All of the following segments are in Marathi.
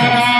Christmas.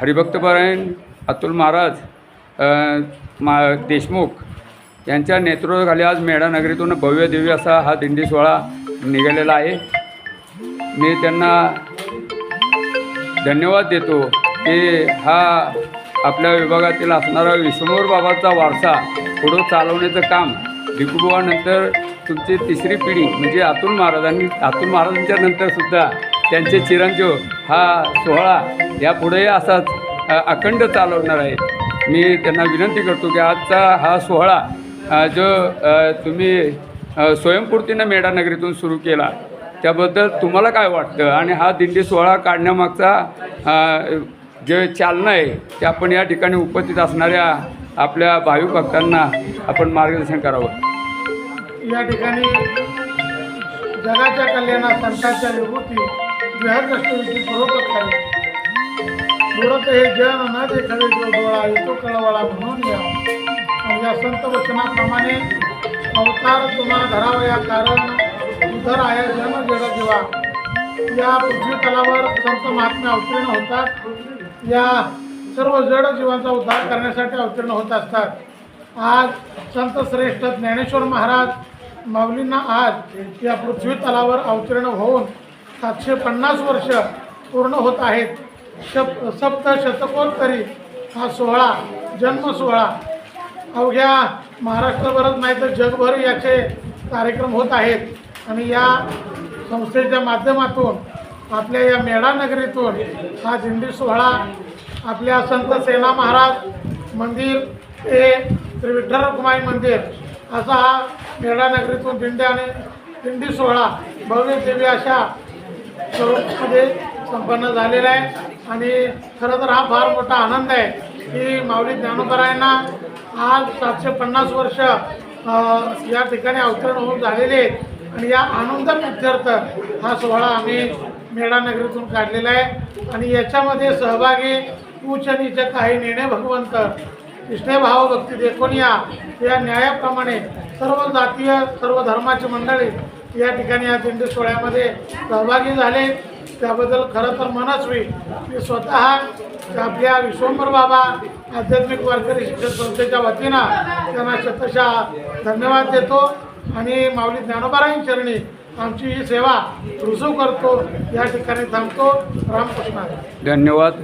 हरिभक्तपरायण अतुल महाराज मा देशमुख यांच्या नेतृत्वाखाली आज मेढा नगरीतून भव्य दिव्य असा हा दिंडी सोहळा निघालेला आहे. मी त्यांना धन्यवाद देतो की हा आपल्या विभागातील असणारा विष्णूर बाबाचा वारसा पुढं चालवण्याचं काम भिकुबुवानंतर तुमची तिसरी पिढी म्हणजे अतुल महाराजांनी अतुल महाराजांच्या नंतरसुद्धा त्यांचे चिरंजीव हा सोहळा यापुढेही असाच अखंड चालवणार आहे. मी त्यांना विनंती करतो की आजचा हा सोहळा जो तुम्ही स्वयंपूर्तीनं मेढा नगरीतून सुरू केला त्याबद्दल तुम्हाला काय वाटतं? आणि हा दिंडी सोहळा काढण्यामागचा जे चालना आहे ते आपण या ठिकाणी उपस्थित असणाऱ्या आपल्या भाविक भक्तांना आपण मार्गदर्शन करावं. या ठिकाणी जगाच्या कल्याणात संतांच्या विभूती गृहदृष्टी परोपकारी थोडं हे जन न देखावे जो डोळा येतो कळवाळा म्हणून या. आणि या संत वचनाप्रमाणे अवतार तुम्हा धरावया कारण उधर आहे जन जड जीवा. या पृथ्वी तलावर संत महात्मा अवतीर्ण होतात. या सर्व जड जीवांचा उद्धार करण्यासाठी अवतीर्ण होत असतात. आज संत श्रेष्ठ ज्ञानेश्वर महाराज माऊलींना आज या पृथ्वी तलावर अवतीर्ण होऊन सातशे पन्नास वर्ष पूर्ण होत आहेत. शप सप्त शतकोत्तरी हा सोहळा जन्म सोहळा. अवघ्या महाराष्ट्रभरच नाही तर जगभर याचे कार्यक्रम होत आहेत. आणि या संस्थेच्या माध्यमातून आपल्या या मेढा नगरीतून हा झेंडी सोहळा आपल्या संत सेना महाराज मंदिर ते श्री मंदिर असा हा मेढा नगरीतून दिंडी आणि दिंडी सोहळा भव्य देवी अशा स्वरूपमध्ये संपन्न झालेला आहे. आणि खरं तर हा फार मोठा आनंद आहे की माऊली ज्ञानोबरायांना आज सातशे पन्नास वर्ष या ठिकाणी अवतरण होऊन झालेले आहेत. आणि या आनंद हा सोहळा आम्ही मेढा नगरीतून काढलेला आहे. आणि याच्यामध्ये सहभागी उच्च नीच काही नेणे भगवंत कृष्णभाव भक्ती देखून या या न्यायाप्रमाणे सर्व जातीय सर्व धर्माची मंडळी या ठिकाणी या दिंडी सोहळ्यामध्ये सहभागी झाले. त्याबद्दल खरं तर मनस्वी मी स्वतः आपल्या विश्वंभर बाबा आध्यात्मिक वारकरी शिक्षण संस्थेच्या वतीनं त्यांना शतशः धन्यवाद देतो आणि माऊली ज्ञानोबारायण चरणी आमची ही सेवा रुजू करतो. या ठिकाणी थांबतो. रामकृष्ण धन्यवाद.